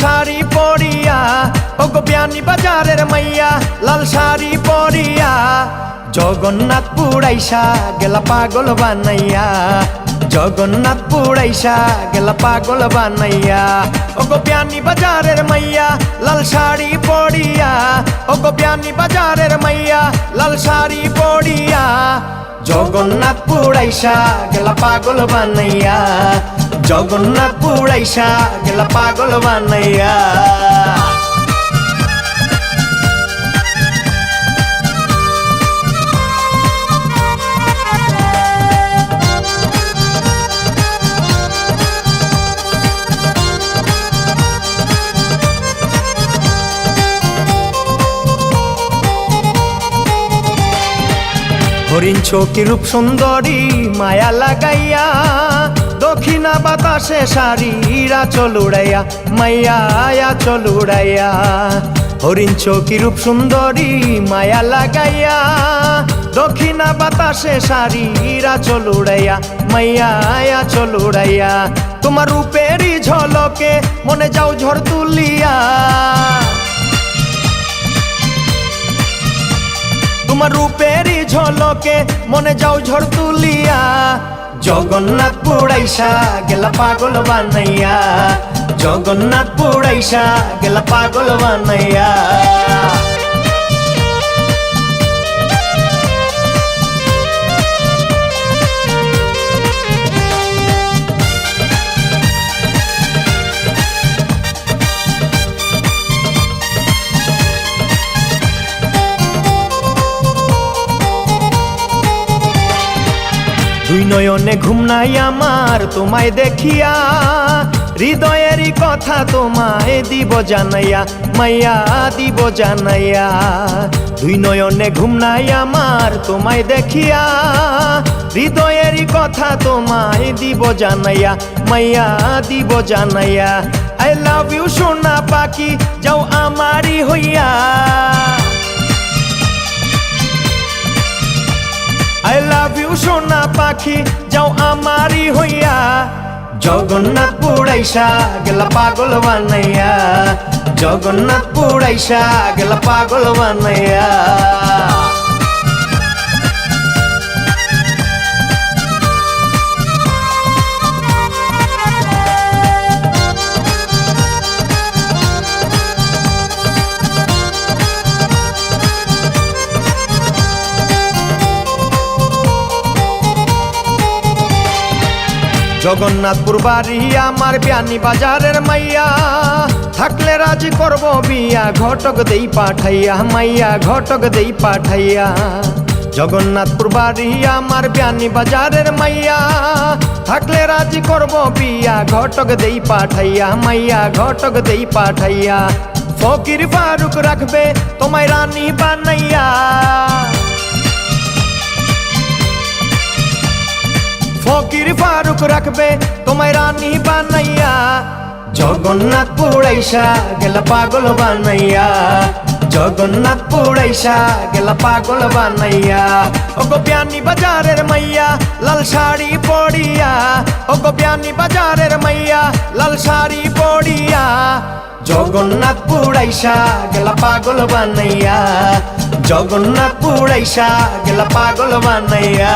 শাড়ি পরিয়া ও গো বাজারের মাইয়া, লাল শাড়ি পরিয়া। জগন্নাথ পুরাইসা গেলা পাগল বানাইয়া জগন্নাথ পুরাইসা গেলা পাগল বানাইয়া। ও গো বাজারের মাইয়া, লাল শাড়ি পরিয়া। ও গো বিয়ানি বাজারের মাইয়া, লাল শাড়ি পরিয়া। জগন্নাথ পুরাইসা গেলা পাগল বানাইয়া। জগন্নাথ পুরাইসা গেলা পাগল বানাইয়া। হরিণ চৌকি রূপ সুন্দরী মায়া লাগাইয়া দক্ষিণা বাতাসে শাড়িরা চলুড়াইয়া, মাইয়া চলুড়াইয়া। হরিণ চৌকি রূপ সুন্দরী, মায়া লাগাইয়া। দক্ষিণা বাতাসে শাড়িরা চলুড়াইয়া, মাইয়া চলুড়াইয়া। তোমার রূপেরই ঝলকে মনে যাও ঝড় তুলিয়া। তোমার রূপেরই ঝলকে মনে যাও ঝড় তুলিয়া। জগন্নাথ পুড়াইসা গেলা পাগল বানাইয়া। জগন্নাথ পুড়াইসা গেলা পাগল বানাইয়া। দুই নয়নে ঘুম নাই আমার, তোমায় দেখিয়া হৃদয়েরই কথা তোমায় দিব জানাইয়া, মাইয়া দিব জানাইয়া। দুই নয়নে ঘুম নাই আমার, তোমায় দেখিয়া হৃদয়েরই কথা তোমায় দিব জানাইয়া, মাইয়া দিব জানাইয়া। আই লাভ ইউ সোনা পাখি, যাও আমারই হইয়া। পাখি যাও আমারই হইয়া। জগন্নাথ পুড়াইসা গেলা পাগল বানাইয়া। জগন্নাথ পুড়াইসা গেলা পাগল বানাইয়া। জগন্নাথপুর বাড়ি, আমার বিয়ানি বাজারের মাইয়া। থাকলে রাজি করব বিয়া, ঘটক দেই পাঠাইয়া, মাইয়া, ঘটক দেই পাঠাইয়া। জগন্নাথপুর বাড়ি, আমার বিয়ানি বাজারের মাইয়া। থাকলে রাজি করব বিয়া, ঘটক দেই পাঠাইয়া, মাইয়া, ঘটক দেই পাঠাইয়া। ফকির ফারুক রাখবে, তোমায় রানী বানাইয়া। ফারুক রাখবে, তোমায় রানী বানাইয়া। জগন্নাথ পুরাইসা গেলা পাগল বানাইয়া। জগন্নাথ পুরাইসা গেলা পাগল বানাইয়া। ও গো বিয়ানি বাজারের মাইয়া, লাল শাড়ি পড়িয়া ও গো বিয়ানি বাজারের মাইয়া, লাল শাড়ি পড়িয়া জগন্নাথ পুরাইসা গেলা পাগল বানাইয়া। জগন্নাথ পুরাইসা গেলা পাগল বানাইয়া।